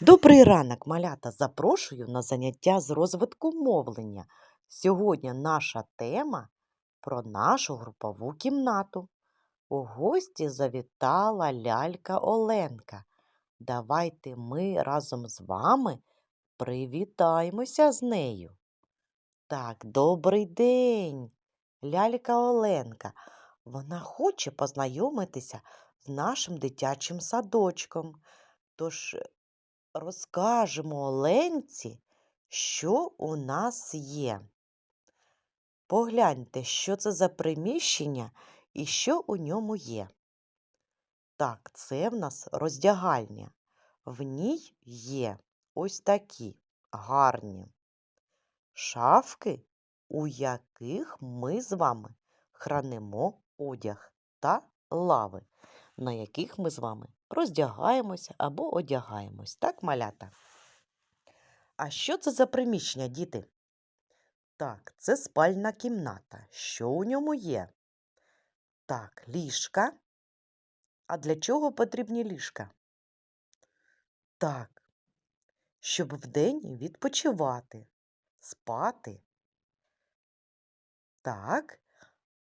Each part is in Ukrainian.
Добрий ранок, малята! Запрошую на заняття з розвитку мовлення. Сьогодні наша тема про нашу групову кімнату. У гості завітала лялька Оленка. Давайте ми разом з вами привітаємося з нею. Так, добрий день, лялька Оленка. Вона хоче познайомитися з нашим дитячим садочком. Тож розкажемо Оленці, що у нас є. Погляньте, що це за приміщення і що у ньому є. Так, це в нас роздягальня. В ній є ось такі гарні шафки, у яких ми з вами хранимо одяг та лави, на яких ми з вами роздягаємося або одягаємось. Так, малята? А що це за приміщення, діти? Так, це спальна кімната. Що у ньому є? Так, ліжка. А для чого потрібні ліжка? Так, щоб вдень відпочивати, спати. Так,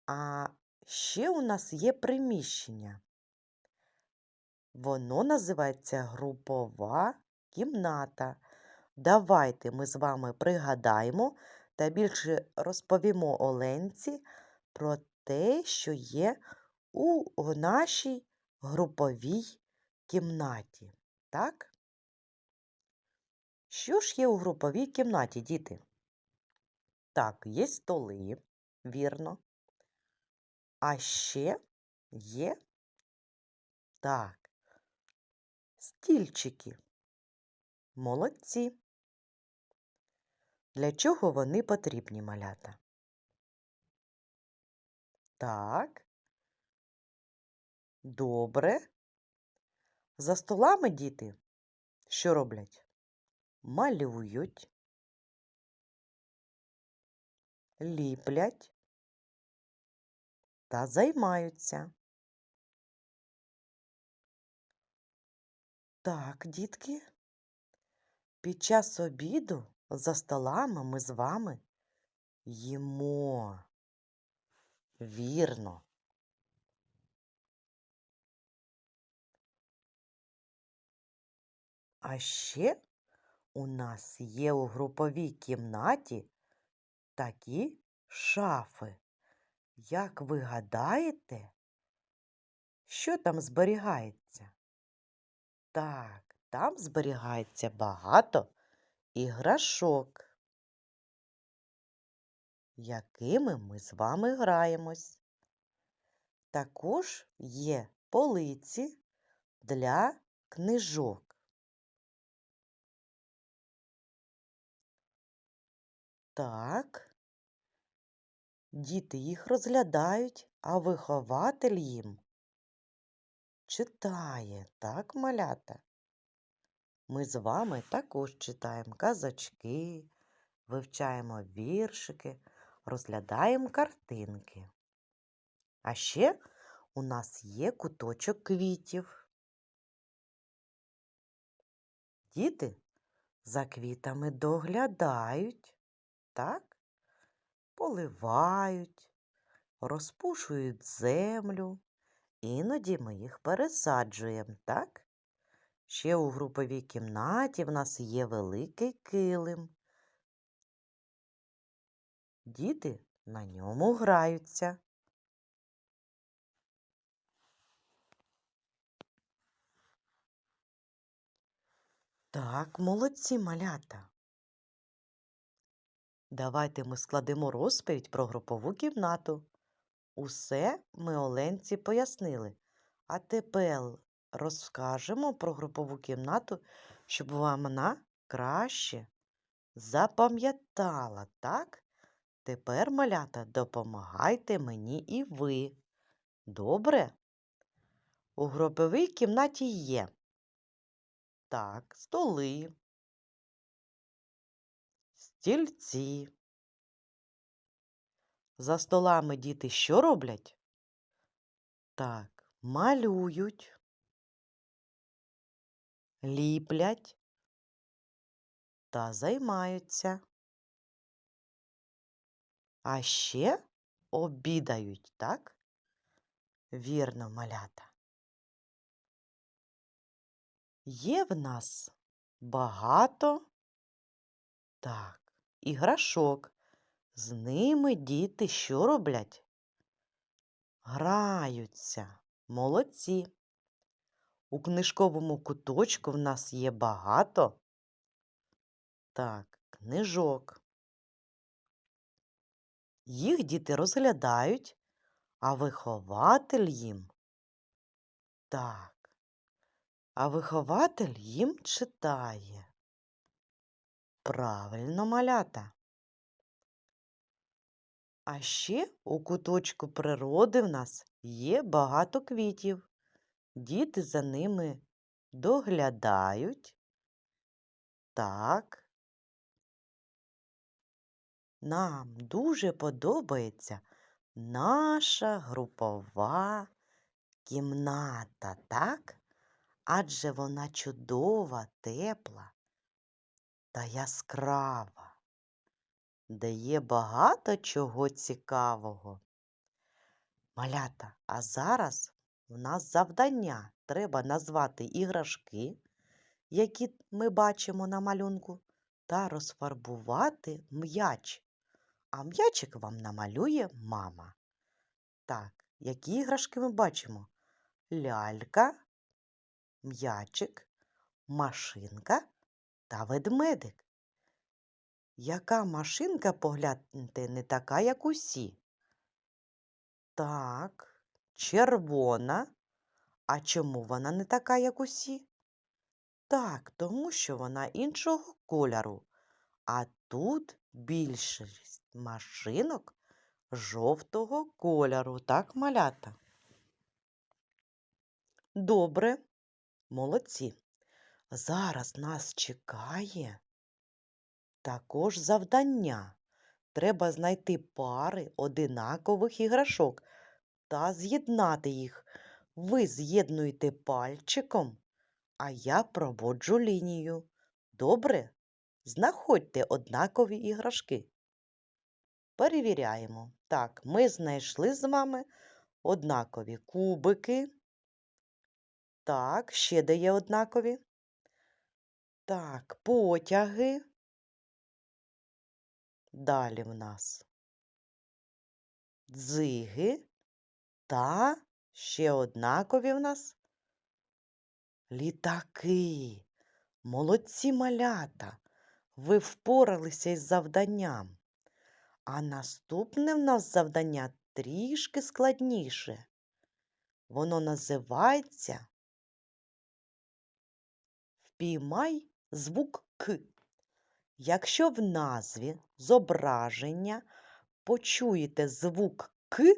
а ще у нас є приміщення. Воно називається групова кімната. Давайте ми з вами пригадаємо та більше розповімо Оленці про те, що є у нашій груповій кімнаті. Так? Що ж є у груповій кімнаті, діти? Так, є столи, вірно. А ще є так, стільчики. Молодці. Для чого вони потрібні малята? Так. Добре. За столами діти що роблять? Малюють, ліплять та займаються. Так, дітки, під час обіду за столами ми з вами їмо. Вірно. А ще у нас є у груповій кімнаті такі шафи. Як ви гадаєте, що там зберігається? Так, там зберігається багато іграшок, якими ми з вами граємось. Також є полиці для книжок. Так, діти їх розглядають, а вихователь їм читає, так, малята? Ми з вами також читаємо казочки, вивчаємо віршики, розглядаємо картинки. А ще у нас є куточок квітів. Діти за квітами доглядають, так? Поливають, розпушують землю. Іноді ми їх пересаджуємо, так? Ще у груповій кімнаті в нас є великий килим. Діти на ньому граються. Так, молодці малята. Давайте ми складемо розповідь про групову кімнату. Усе ми Оленці пояснили. А тепер розкажемо про групову кімнату, щоб вона краще запам'ятала, так? Тепер, малята, допомагайте мені і ви. Добре? У груповій кімнаті є. Так, столи, стільці. За столами діти що роблять? Так, малюють, ліплять та займаються. А ще обідають, так? Вірно, малята. Є в нас багато так, іграшок. З ними діти що роблять? Граються. Молодці. У книжковому куточку в нас є багато так, книжок. Їх діти розглядають, а вихователь їм так, а вихователь їм читає. Правильно малята. А ще у куточку природи в нас є багато квітів. Діти за ними доглядають. Так. Нам дуже подобається наша групова кімната, так? Адже вона чудова, тепла та яскрава, де є багато чого цікавого. Малята, а зараз у нас завдання. Треба назвати іграшки, які ми бачимо на малюнку, та розфарбувати м'яч. А м'ячик вам намалює мама. Так, які іграшки ми бачимо? Лялька, м'ячик, машинка та ведмедик. Яка машинка, погляньте, не така, як усі? Так, червона. А чому вона не така, як усі? Так, тому що вона іншого кольору. А тут більшість машинок жовтого кольору, так, малята? Добре, молодці. Зараз нас чекає також завдання. Треба знайти пари одинакових іграшок та з'єднати їх. Ви з'єднуєте пальчиком, а я проводжу лінію. Добре? Знаходьте однакові іграшки. Перевіряємо. Так, ми знайшли з вами однакові кубики. Так, ще де є однакові. Так, потяги. Далі в нас дзиги та ще однакові в нас літаки. Молодці малята. Ви впоралися із завданням. А наступне в нас завдання трішки складніше. Воно називається Впіймай звук К. Якщо в назві зображення почуєте звук К,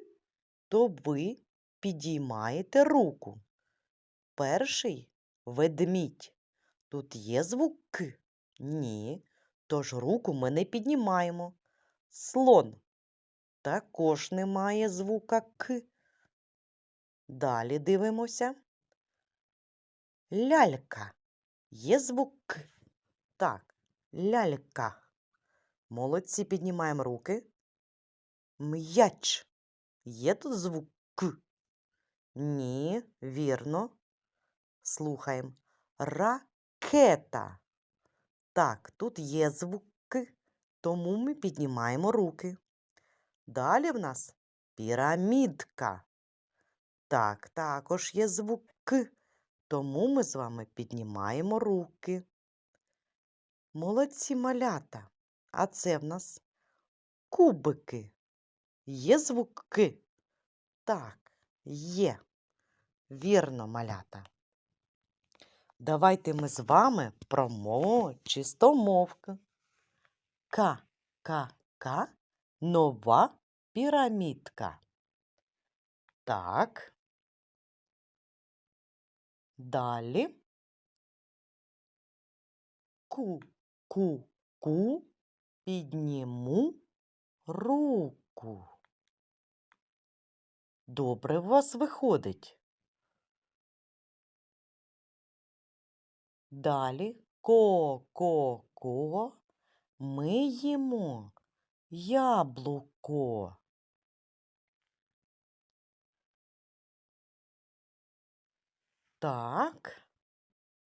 то ви підіймаєте руку. Перший ведмідь. Тут є звук К? Ні. Тож руку ми не піднімаємо. Слон також немає звука К. Далі дивимося. Лялька. Є звук К? Так, лялька. Молодці піднімаємо руки. М'яч. Є тут звук К? Ні, вірно. Слухаємо. Ракета. Так, тут є звук К, тому ми піднімаємо руки. Далі в нас пірамідка. Так, також є звук К, тому ми з вами піднімаємо руки. Молодці малята. А це в нас кубики. Є звук К? Так, є. Вірно, малята. Давайте ми з вами промовимо чистомовку. К, К, К, нова пірамідка. Так. Далі. Ку, ку, ку, підніму руку. Добре у вас виходить. Далі ко, ко, яблуко. Ми їмо яблуко. Так.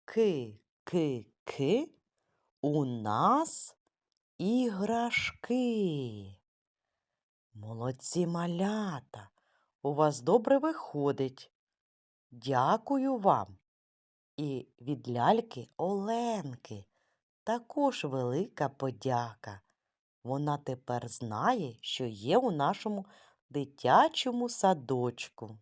Ки, ки, ки. У нас іграшки. Молодці малята. У вас добре виходить. Дякую вам. І від ляльки Оленки також велика подяка. Вона тепер знає, що є у нашому дитячому садочку.